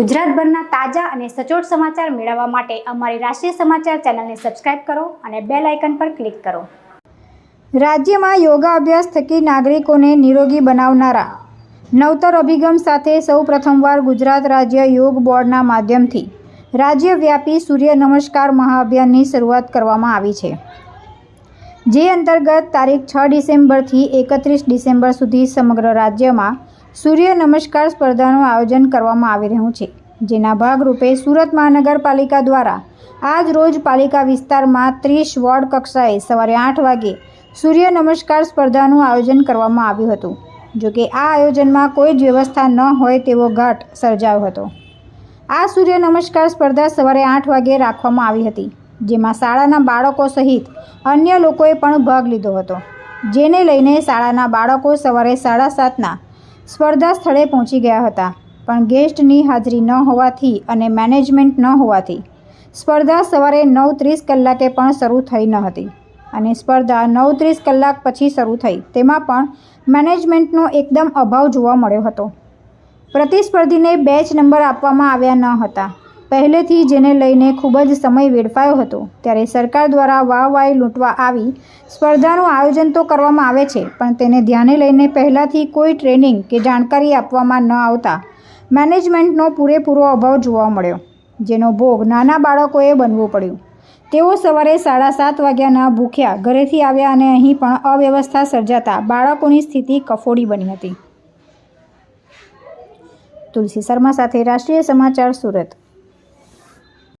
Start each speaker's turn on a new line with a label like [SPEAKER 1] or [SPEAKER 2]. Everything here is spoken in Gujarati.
[SPEAKER 1] ગુજરાતભરના તાજા અને સચોટ સમાચાર મેળવવા માટે અમારી રાષ્ટ્રીય સમાચાર ચેનલને સબસ્ક્રાઇબ કરો અને બેલ આઇકન પર ક્લિક કરો. રાજ્યમાં યોગા અભ્યાસ થકી નાગરિકોને નિરોગી બનાવનારા. નવતર અભિગમ સાથે સૌ પ્રથમવાર ગુજરાત રાજ્ય યોગ બોર્ડના માધ્યમથી રાજ્યવ્યાપી સૂર્ય નમસ્કાર મહાઅભિયાનની શરૂઆત કરવામાં આવી છે. જે અંતર્ગત તારીખ છ ડિસેમ્બરથી એકત્રીસ ડિસેમ્બર સુધી સમગ્ર રાજ્યમાં સૂર્ય નમસ્કાર સ્પર્ધાનું આયોજન કરવામાં આવી રહ્યું છે. જેના ભાગરૂપે સુરત મહાનગરપાલિકા દ્વારા આજ રોજ પાલિકા વિસ્તારમાં ત્રીસ વોર્ડ કક્ષાએ સવારે આઠ વાગે સૂર્ય નમસ્કાર સ્પર્ધાનું આયોજન કરવામાં આવ્યું હતું. જોકે આ આયોજનમાં કોઈ જ વ્યવસ્થા ન હોય તેવો ઘાટ સર્જાયો હતો. આ સૂર્ય નમસ્કાર સ્પર્ધા સવારે આઠ વાગે રાખવામાં આવી હતી, જેમાં શાળાના બાળકો સહિત અન્ય લોકોએ પણ ભાગ લીધો હતો. જેને લઈને શાળાના બાળકો સવારે સાડા સાતના સ્પર્ધા સ્થળે પહોંચી ગયા હતા. પણ ગેસ્ટની હાજરી ન હોવાથી અને મેનેજમેન્ટ ન હોવાથી સ્પર્ધા સવારે નવ ત્રીસ કલાકે પણ શરૂ થઈ ન હતી અને સ્પર્ધા નવ ત્રીસ કલાક પછી શરૂ થઈ. તેમાં પણ મેનેજમેન્ટનો એકદમ અભાવ જોવા મળ્યો હતો. પ્રતિસ્પર્ધીને બેચ નંબર આપવામાં આવ્યા ન હતા. પહેલેથી જેને લઈને ખૂબ જ સમય વેડફાયો હતો, ત્યારે સરકાર દ્વારા વાહવાહી લૂંટવા આવી સ્પર્ધાનું આયોજન તો કરવામાં આવે છે, પણ તેને ધ્યાને લઈને પહેલાંથી કોઈ ટ્રેનિંગ કે જાણકારી આપવામાં ન આવતા મેનેજમેન્ટનો પૂરેપૂરો અભાવ જોવા મળ્યો, જેનો ભોગ નાના બાળકોએ બનવું પડ્યું. તેઓ સવારે સાડા સાત વાગ્યાના ભૂખ્યા ઘરેથી આવ્યા અને અહીં પણ અવ્યવસ્થા સર્જાતા બાળકોની સ્થિતિ કફોડી બની હતી. તુલસી શર્મા સાથે રાષ્ટ્રીય સમાચાર સુરત.